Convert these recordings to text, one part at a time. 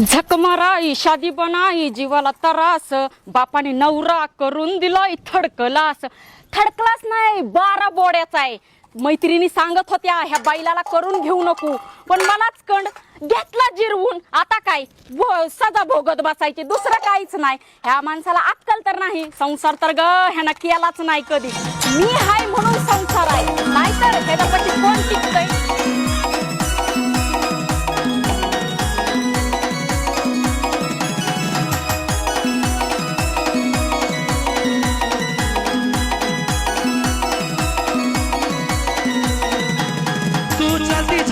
झक माराई शादी बनाई जीवाला तरास. बापाने नवरा करून दिलाय थडकलास थडकलास नाही बारा बोड्याचा आहे. मैत्रिणी सांगत होत्या ह्या बैलाला करून घेऊ नको. पण मलाच कंड घेतला जिरवून. आता काय? सजा भोगत बसायची दुसरं काहीच नाही. ह्या माणसाला अक्कल तर नाही. संसार तर ग ह्यानं केलाच नाही कधी. मी हाय म्हणून संसार आहे. नाहीतर ह्याच्यापाशी कोण टिकतंय?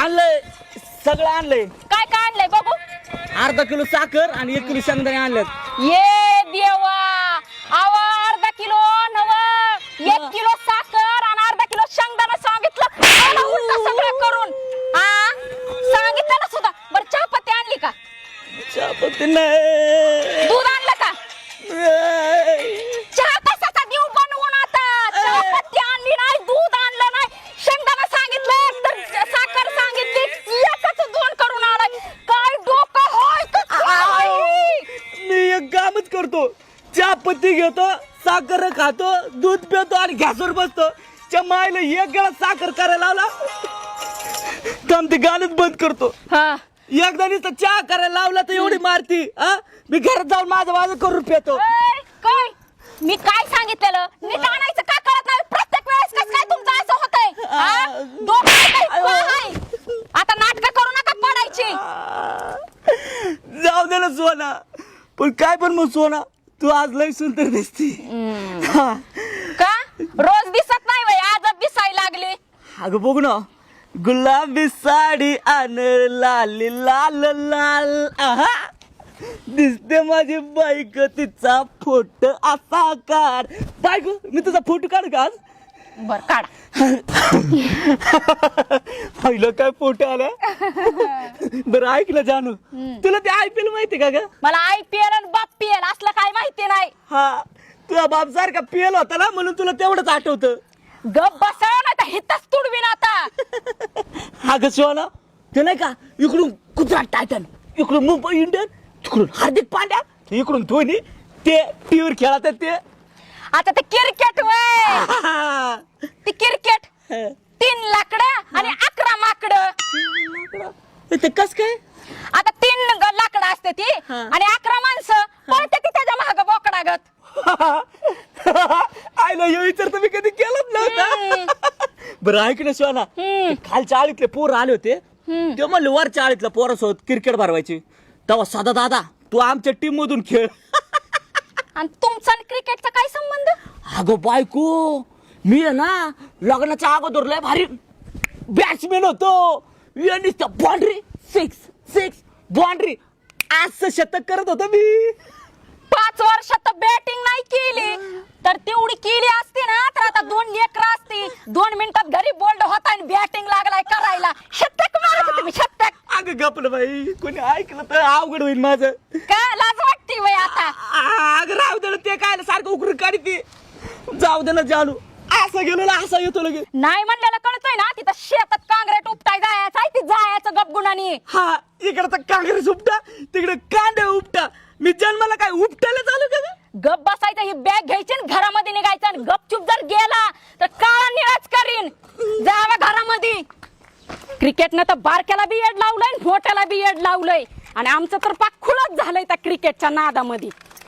आणलंय सगळं आणलंय. काय काय आणलंय बघू. अर्धा किलो साखर आणि एक किलो शेंगदाणे आणल्यात ये देवा आव अर्धा किलो नव एक किलो साखर आणि अर्धा किलो शेंगदाणा सांगितलं. उलटा सगळं करून. हा सांगितलं ना सुद्धा. बरं चहापत्ती आणली का? चहापत्ती नाही. करतो. चहापत्ती घेतो साखर खातो दूध पितो आणि गॅसवर बसतो. च्या मायला एक गेला साखर करायला लावला. थांब ते गाणंच बंद करतो. हा. एकदा नुसतं चहा करायला लावला तर एवढी मारती हा? मी घरात जाऊन माझं माझं करून पितो. काय? मी काय सांगितलेलं? नीट आणायचं का कळत नाही? प्रत्येक वेळेस कस काय तुमचं असं होतंय? हा? डोकं आहे काय? काय? आता नाटक करू नका पडायची. जाऊ दे ना सोना. पण काय पण मग सोना तू आज लय सुंदर दिसती. हा. का? रोज दिसत नाही वय आजच दिसायला लागली. अगं बघ ना गुलाबी साडी आण लाल लाल लाल. आहा. दिसते माझी बाईक तिचा फोटो असा काढ. बायको मी तुझा फोटो काढ का आज. बर काढा. पहिलं काय फोटो आला? बरं ऐक ना जानू. तुला ते आय पी एल माहिती का ग? मला आय पी एल आणि बाप पी एल असलं काय माहिती नाही. हा तुझा बाप सारखा पीएल होता ना म्हणून तुला तेवढंच आठवतं. गप बसाव ना तर हितच तुडवीन आता. अगं शिवाना ते नाही का इकडून गुजरात टायटन इकडून मुंबई इंडियन तिकडून हार्दिक पांड्या इकडून धोनी ते टीव्हीवर खेळतात ते. आता ते क्रिकेट तीन लाकडं आणि अकरा माकडं. ते कस काय? आता तीन लाकडं असते ती हा. आणि अकरा माणसं पळते ती त्याच्या महाग बोकडागत आयला हे विचार तुम्ही कधी केलंच नव्हता. बरं ऐक ना शिवाना हम्म. ते खालच्या आळीतले पोर आले होते. ते म्हणले वरच्या आळीतल्या पोरासोबत क्रिकेट भरवायची. तेव्हा सदा दादा तू आमच्या टीम मधून खेळ. आणि तुमचा आणि क्रिकेटचा काय संबंध? अगं बायको मी आहे ना लग्नाच्या अगोदर लय भारी बॅट्समॅन होतो. बाउंड्री सिक्स सिक्स बाउंड्री असं शतक करत होतो मी. पाच वर्षात बॅटिंग नाही केली. तर तेवढी केली असती ना तर आता दोन लेकर असती. दोन मिनिटात घरी बोल्ड होता आणि बॅटिंग लागलाय करायला. शतक मारत होते मी शतक. अगं गपलं बाई कोणी ऐकलं तर अवघड होईल माझं. का लाज वाटते वय आता. अगं राहू दे ना, ते काय सारखं उकरून काढते. जाऊ दे ना जानू असं गेलो ना असं येतो लगे नाही म्हणलेलं कळतोय ना तिथं शेतात काँग्रेट उपटाय जायचं आहे ती जायचं गपगुणानी. हा इकडे तर काँग्रेस उपटा तिकडे कांदे उपटा. मी जन्माला काय उपटायला चालू का ग? गप बसायचं ही बॅग घ्यायची आणि घरामध्ये निघायचं आणि गपचूप जर गेला तर काळा निळाच करीन. जावा घरामध्ये. क्रिकेटनं तर बारक्याला बी येड लावलंय आणि मोठ्याला बी येड लावलंय. आणि आमचं तर पाक खुलत झालंय त्या क्रिकेटच्या नादामध्ये.